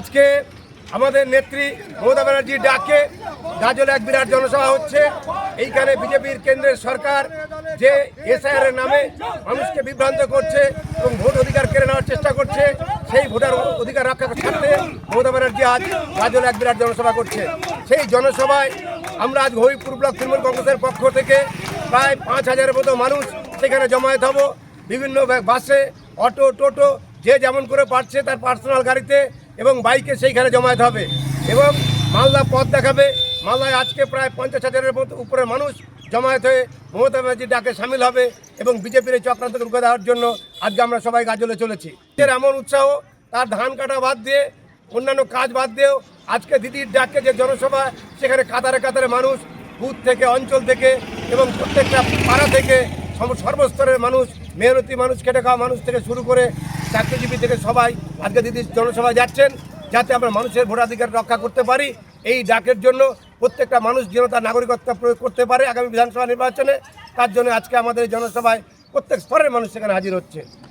আজকে আমাদের নেত্রী মমতা ব্যানার্জির ডাকে, গাজলে এক বিরাট জনসভা হচ্ছে। এইখানে বিজেপির কেন্দ্রের সরকার যে এসআইআর এর নামে মানুষকে বিভ্রান্ত করছে এবং ভোট অধিকার কেড়ে নেওয়ার চেষ্টা করছে, সেই ভোটার অধিকার রক্ষা করতে মমতা ব্যানার্জি আজ গাজলে এক বিরাট জনসভা করছে। সেই জনসভায় আমরা আজ হরিপুর ব্লক তৃণমূল কংগ্রেসের পক্ষ থেকে প্রায় পাঁচ হাজারের মতো মানুষ সেখানে জমায়েত হব। বিভিন্ন বাসে, অটো, টোটো, যে যেমন করে পারছে তার পার্সোনাল গাড়িতে এবং বাইকে সেইখানে জমায়েত হবে। এবং মালদা পথ দেখাবে। মালদায় আজকে প্রায় পঞ্চাশ হাজারের মতো উপরে মানুষ জমায়েত হয়ে মমতা ব্যানার্জির ডাকে সামিল হবে এবং বিজেপির এই চক্রান্তকে রুখে দেওয়ার জন্য আজকে আমরা সবাই গাজলে চলেছি। এর এমন উৎসাহ, তার ধান কাটা বাদ দিয়ে, অন্যান্য কাজ বাদ দিয়েও আজকে দিদির ডাকে যে জনসভা, সেখানে কাতারে কাতারে মানুষ, বুথ থেকে, অঞ্চল থেকে এবং প্রত্যেকটা পাড়া থেকে সর্বস্তরের মানুষ, মেহনতি মানুষ, খেটে খাওয়া মানুষ থেকে শুরু করে চাকরিজীবী থেকে সবাই, আজকে দিদি জনসভায় যাচ্ছেন, যাতে আমরা মানুষের ভোটাধিকার রক্ষা করতে পারি। এই ডাকের জন্য প্রত্যেকটা মানুষ যেন তার নাগরিকত্ব প্রয়োগ করতে পারে আগামী বিধানসভা নির্বাচনে। তার জন্য আজকে আমাদের জনসভায় প্রত্যেক স্তরের মানুষ সেখানে হাজির হচ্ছে।